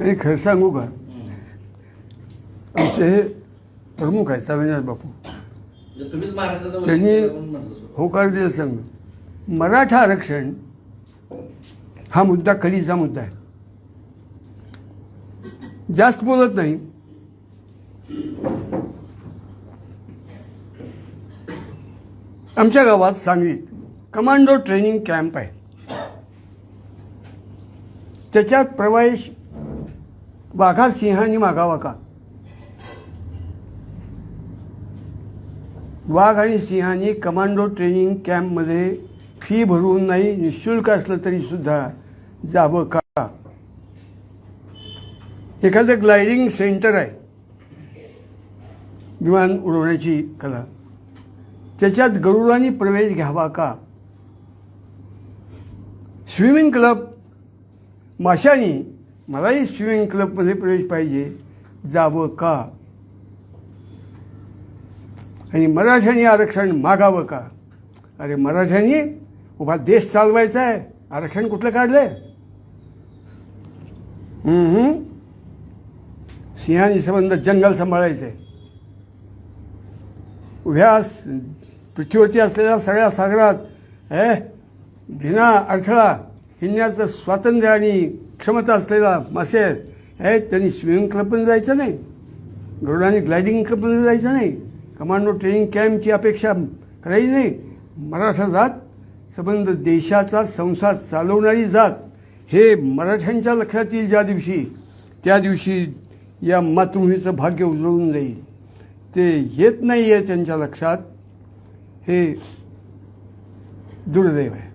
आणि खरं सांगू का आमचे हे प्रमुख आहेत अविनाश बापू त्यांनी. होकार दिला सांग मराठा आरक्षण हा मुद्दा कलीचा मुद्दा आहे जास्त बोलत नाही आमच्या गावात सांगलीत कमांडो ट्रेनिंग कॅम्प आहे त्याच्यात प्रवेश वाघा सिंहानी मागावा का वाघ. आणि सिंहानी कमांडो ट्रेनिंग कॅम्पमध्ये फी भरून नाही निशुल्क असलं तरी सुद्धा जावं का? एखादं ग्लायडिंग सेंटर आहे. विमान उडवण्याची कला. त्याच्यात गरुडांनी प्रवेश घ्यावा का? स्विमिंग क्लब माशांनी मलाही स्विमिंग क्लबमध्ये प्रवेश पाहिजे. जावं का? आणि मराठ्यांनी आरक्षण मागावं का? अरे मराठ्यांनी उभा देश चालवायचा आहे. आरक्षण कुठलं काढलंय? आहे सिंहानी संबंध जंगल सांभाळायचं. आहे उभ्या पृथ्वीवरती असलेल्या सगळ्या सागरात हे विना अडथळा हिंडण्याचं स्वातंत्र्य आणि क्षमता असलेला मासे आहेत हे त्यांनी स्विमिंग क्लब पण जायचं नाही. गरुडाने ग्लायडिंग क्लब पण जायचं नाही. कमांडो ट्रेनिंग कॅम्पची अपेक्षा करायची नाही. मराठा जात संबंध देशाचा संसार चालवणारी जात हे मराठ्यांच्या लक्षात येईल ज्या दिवशी. त्या दिवशी या मातृभूमीचं भाग्य उजळून जाईल. ते येत नाही आहे त्यांच्या लक्षात. हे दुर्दैव आहे.